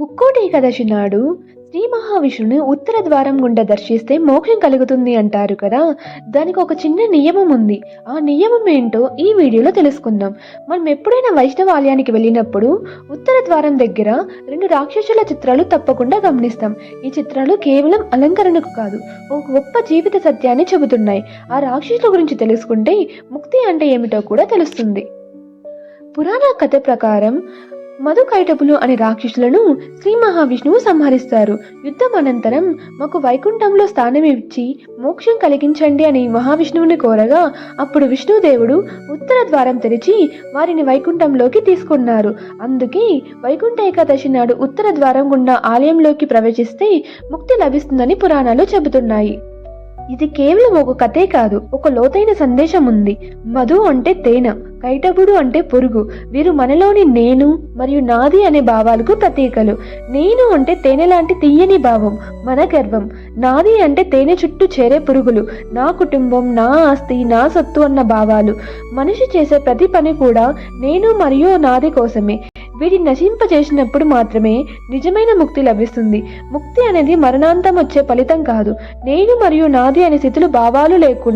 ముక్కోటి ఏకాదశి నాడు శ్రీ మహావిష్ణుని ఉత్తర ద్వారం గుండా దర్శిస్తే మోక్షం కలుగుతుంది అంటారు కదా? దానికి ఒక చిన్న నియమం ఉంది. ఆ నియమం ఏంటో ఈ వీడియోలో తెలుసుకుందాం. మనం ఎప్పుడైనా వైష్ణవ ఆలయానికి వెళ్ళినప్పుడు ఉత్తర ద్వారం దగ్గర రెండు రాక్షసుల చిత్రాలు తప్పకుండా గమనిస్తాం. ఈ చిత్రాలు కేవలం అలంకరణకు కాదు ఒక గొప్ప జీవిత సత్యాన్ని చెబుతున్నాయి. ఆ రాక్షసుల గురించి తెలుసుకుంటే ముక్తి అంటే ఏమిటో కూడా తెలుస్తుంది. పురాణ కథ ప్రకారం మధు కైటపులు అనే రాక్షసులను శ్రీ మహావిష్ణువు సంహరిస్తారు. యుద్ధం అనంతరం మాకు వైకుంఠంలో స్థానం ఇచ్చి మోక్షం కలిగించండి అని మహావిష్ణువుని కోరగా అప్పుడు విష్ణుదేవుడు ఉత్తర ద్వారం తెరిచి వారిని వైకుంఠంలోకి తీసుకున్నారు. అందుకే వైకుంఠ ఏకాదశి నాడు ఉత్తర ద్వారం గుండా ఆలయంలోకి ప్రవేశిస్తే ముక్తి లభిస్తుందని పురాణాలు చెబుతున్నాయి. ఇది కేవలం ఒక కథే కాదు ఒక లోతైన సందేశం ఉంది. మధు అంటే తేనె. కైటబుడు అంటే పురుగు. వీరు మనలోని నేను మరియు నాది అనే భావాలకు ప్రతీకలు. నేను అంటే తేనె లాంటి తీయని భావం మన గర్వం. నాది అంటే తేనె చుట్టూ చేరే పురుగులు. నా కుటుంబం నా ఆస్తి నా సొత్తు అన్న భావాలు. మనిషి చేసే ప్రతి పని కూడా నేను మరియు నాది కోసమే. వీటిని నశింపజేసినప్పుడు మాత్రమే నిజమైన ముక్తి లభిస్తుంది. ముక్తి అనేది మరణాంతం వచ్చే ఫలితం కాదు. నేను మరియు నాది అనే స్థితులు భావాలు లేకుండా